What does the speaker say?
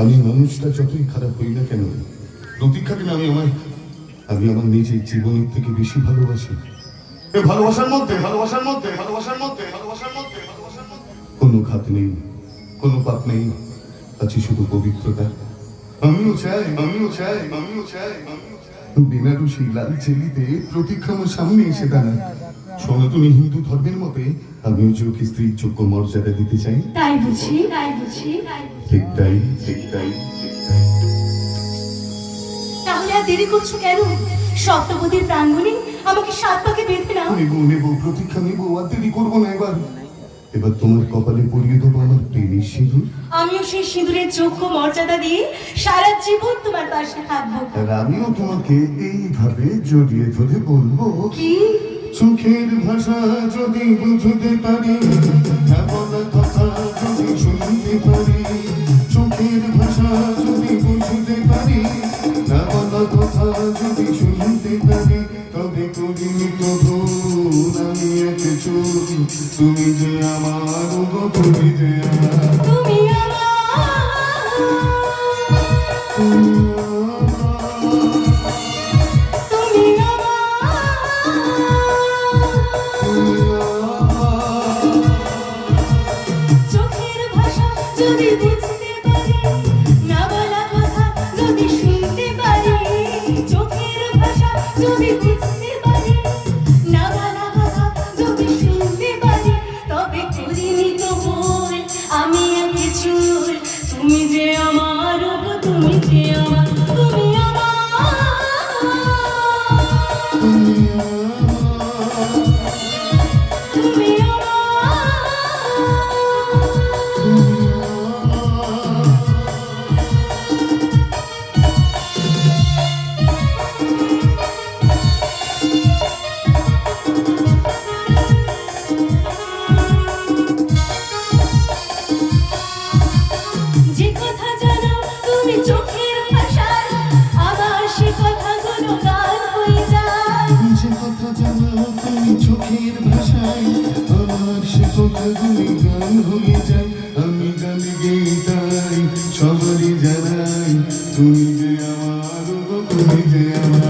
আমি মানুষটা যতই খারাপ হই না কেন আমি আমার আমি আমার নিজের জীবনের থেকে বেশি ভালোবাসি। ভালোবাসার মধ্যে ভালোবাসার মধ্যে ভালোবাসার মধ্যে ভালোবাসার মধ্যে কোনো খাত নেই, কোনো পাপ নেই, আছে শুধু পবিত্রতা। আমিও চাই আমিও চাই আমিও চাই আমিও চাই। বেনারসি লাল চেলিতে প্রতীক্ষা আমার সামনে এসে দাঁড়ায়। সনাতনী হিন্দু ধর্মের মতে আমিও যে ওকে স্ত্রীর যোগ্য মর্যাদা দিতে চাই? তাই বুঝি তাই বুঝি। ঠিক তাই ঠিক তাই ঠিক তাই। তাহলে আর দেরি করছ কেন? সপ্তপদীর প্রাঙ্গণে আমাকে সাত পাকে বেঁধে নাও। নেব নেব প্রতীক্ষা নেব আর দেরি করব না এবার। এবার তোমার কপালে পরিয়ে দেবো আমার প্রেমের সিঁদুর। আমিও সেই সিঁদুরের যোগ্য মর্যাদা দিয়ে সারা জীবন তোমার পাশে থাকব। আর আমিও তোমাকে এইভাবে জড়িয়ে ধরে বলব। কি? চোখের ভাষা যদি বুঝতে পারি না বলা কথা যদি শুনতে পারি, চোখের ভাষা যদি বুঝতে পারি না বলা কথা যদি শুনতে পারি, তবে করিনি তো ভুল আমি এক তুমি যে আমার তুমি যে আমার আমি একে চুল তুমি যে আমার তুমি যে আমার তুমি যে আমার তুমি যে আমার